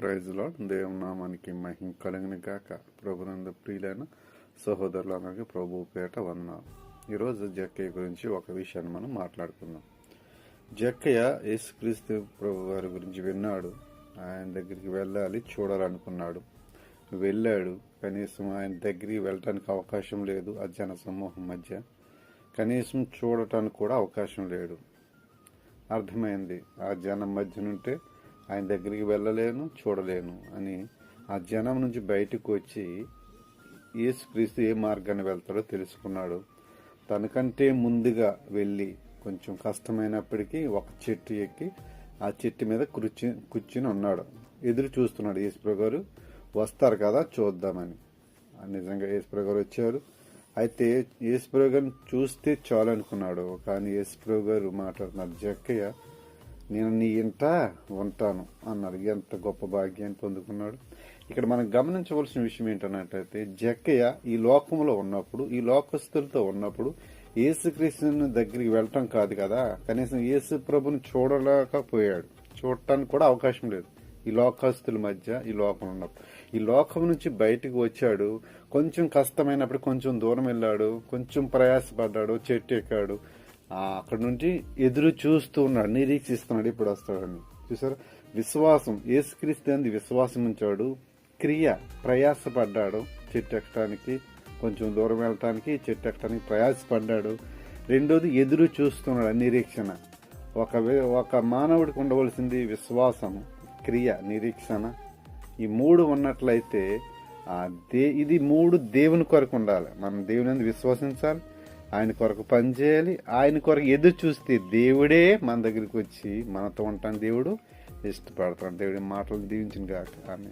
ప్రైజ్లో దేవునామానికి మహిం కలిగిన గాక. ప్రభునంద ప్రియులైన సహోదరులందరికీ ప్రభు పేట వందనాలు. ఈరోజు జక్కయ్య గురించి ఒక విషయాన్ని మనం మాట్లాడుకుందాం. జక్కయ్య యేసుక్రీస్తు ప్రభు వారి గురించి విన్నాడు. ఆయన దగ్గరికి వెళ్ళాలి చూడాలనుకున్నాడు. వెళ్ళాడు. కనీసం ఆయన దగ్గరికి వెళ్ళటానికి అవకాశం లేదు ఆ జన సమూహం మధ్య. కనీసం చూడటానికి కూడా అవకాశం లేడు. అర్థమైంది. ఆ జనం మధ్య నుంటే ఆయన దగ్గరికి వెళ్ళలేను చూడలేను అని ఆ జనం నుంచి బయటకు వచ్చి యేసుక్రీస్తు ఏ మార్గాన్ని వెళ్తాడో తెలుసుకున్నాడు. తనకంటే ముందుగా వెళ్ళి కొంచెం కష్టమైనప్పటికీ ఒక చెట్టు ఎక్కి ఆ చెట్టు మీద కూర్చు కూర్చుని ఉన్నాడు. ఎదురు చూస్తున్నాడు ఈశ్వర గారు వస్తారు కదా చూద్దామని. నిజంగా ఈశ్వర గారు వచ్చారు. అయితే ఈశ్వర గారిని చూస్తే చాలు అనుకున్నాడు కానీ ఈశ్వర గారు మాట్లాడుతున్నారు జక్కయ్య నేను నీ ఇంట ఉంటాను అన్నారు. ఎంత గొప్ప భాగ్యాన్ని పొందుకున్నాడు. ఇక్కడ మనం గమనించవలసిన విషయం ఏంటన్నట్టయితే జక్కయ్య ఈ లోకంలో ఉన్నప్పుడు ఈ లోకస్తులతో ఉన్నప్పుడు యేసుక్రీస్తుని దగ్గరికి వెళ్ళటం కాదు కదా. కనీసం యేసు ప్రభుని చూడలేకపోయాడు. చూడటానికి కూడా అవకాశం లేదు. ఈ లోకస్తుల మధ్య ఈ లోకం ఉన్నప్పుడు. ఈ లోకం నుంచి బయటకు వచ్చాడు. కొంచెం కష్టమైనప్పుడు కొంచెం దూరం వెళ్ళాడు. కొంచెం ప్రయాసపడ్డాడు. చెట్టు ఎక్కాడు అక్కడ నుంచి ఎదురు చూస్తూ ఉన్నాడు నిరీక్షిస్తున్నాడు ఇప్పుడు వస్తాడని. చూసారు విశ్వాసం. ఏసుక్రీస్తు అంది విశ్వాసం ఉంచాడు. క్రియ ప్రయాసపడ్డాడు. చెట్టు ఎక్కడానికి కొంచెం దూరం వెళ్ళటానికి చెట్టు ఎక్కడానికి ప్రయాసపడ్డాడు. రెండోది ఎదురు చూస్తున్నాడు నిరీక్షణ. ఒక ఒక మానవుడికి ఉండవలసింది విశ్వాసం క్రియ నిరీక్షణ. ఈ మూడు ఉన్నట్లయితే దే ఇది మూడు దేవుని కొరకు ఉండాలి. మనం దేవుని యందు విశ్వసించాలి ఆయన కొరకు పనిచేయాలి ఆయన కొరకు ఎదురు చూస్తే దేవుడే మన దగ్గరికి వచ్చి మనతో ఉంటాను దేవుడు. ఇష్టపడతాను దేవుడి మాటలు దీవించిన కాక ఆమె